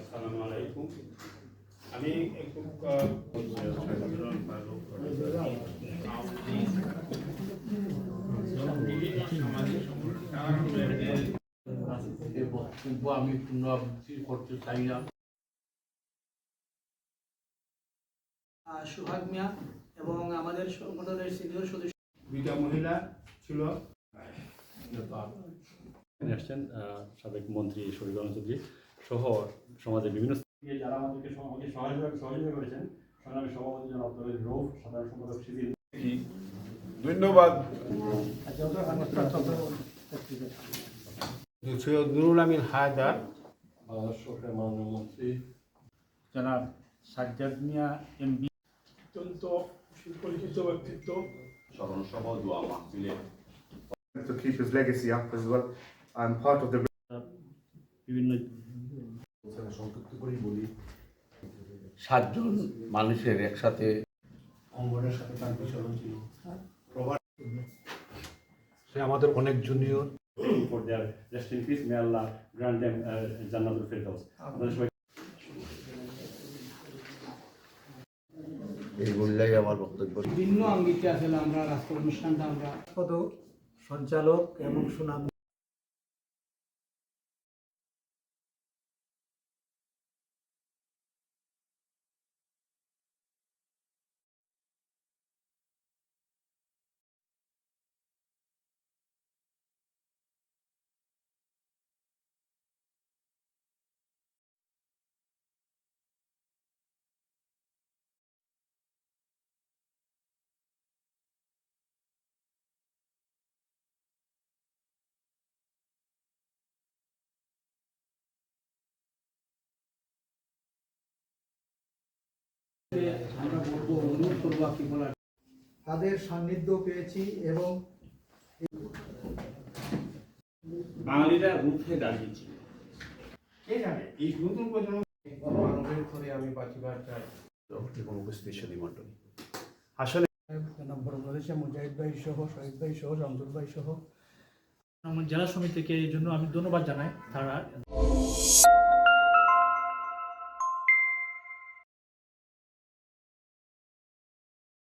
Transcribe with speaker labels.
Speaker 1: আসসালামু আলাইকুম। আমি একটু
Speaker 2: বক্তব্য আমি পুনরাবৃত্তি করতে চাই না
Speaker 3: সুহাগ মিয়া এবং আমাদের সংগঠনের সিনিয়র সদস্য।
Speaker 1: দুইটা মহিলা ছিল।
Speaker 4: এখানে আসছেন সাবেক মন্ত্রী শরীফ চৌধুরী। সহ সমাজের বিভিন্ন স্তর যারা আমাদেরকে আমাকে সহযোগিতা সহযোগিতা করেছেন সংগ্রামী সভাপতি জনাব আব্দুল রৌফ সাধারণ সম্পাদক শিবির।
Speaker 5: ধন্যবাদ।
Speaker 1: সৈয়দ নুরুল আমিন হায়দার
Speaker 2: বাংলাদেশ সরকারের মাননীয় মন্ত্রী।
Speaker 6: জনাব সাজ্জাদ মিয়া এমবি অত্যন্ত সুপরিচিত ব্যক্তিত্ব।
Speaker 5: স্মরণ সভা দোয়া মাহফিলে। To keep his legacy up as well. I'm part of the
Speaker 4: বিভিন্ন
Speaker 2: করেই বলি। সাতজন মানুষের একসাথে
Speaker 6: অঙ্গনের সাথে তার বিচরণ ছিল। সে আমাদের অনেক junior
Speaker 4: for their rest in peace may Allah grant them জান্নাতুল ফেরদাউস আপনাদের সবাই
Speaker 2: এই বললেই আমার বক্তব্য।
Speaker 3: ভিন্ন আঙ্গিকে আসলে আমরা রাষ্ট্র অনুষ্ঠানটা আমরা
Speaker 6: পদ সঞ্চালক এবং সুনাম তাদের সান্নিধ্য পেয়েছি এবং
Speaker 1: বাঙালিরা রুখে দাঁড়িয়েছিল কে জানে? এই নতুন প্রজন্ম
Speaker 6: মানবের করে আমি বাঁচিবার চাই।
Speaker 4: এবং উপস্থিত সুদী মণ্ডলী
Speaker 1: আসলে
Speaker 6: নম্বর বলেছে মুজাহিদ ভাই সহ শহীদ ভাই সহ ভাই সহ।
Speaker 7: আমার জেলা সমিতিকে এই জন্য আমি ধন্যবাদ জানাই তারা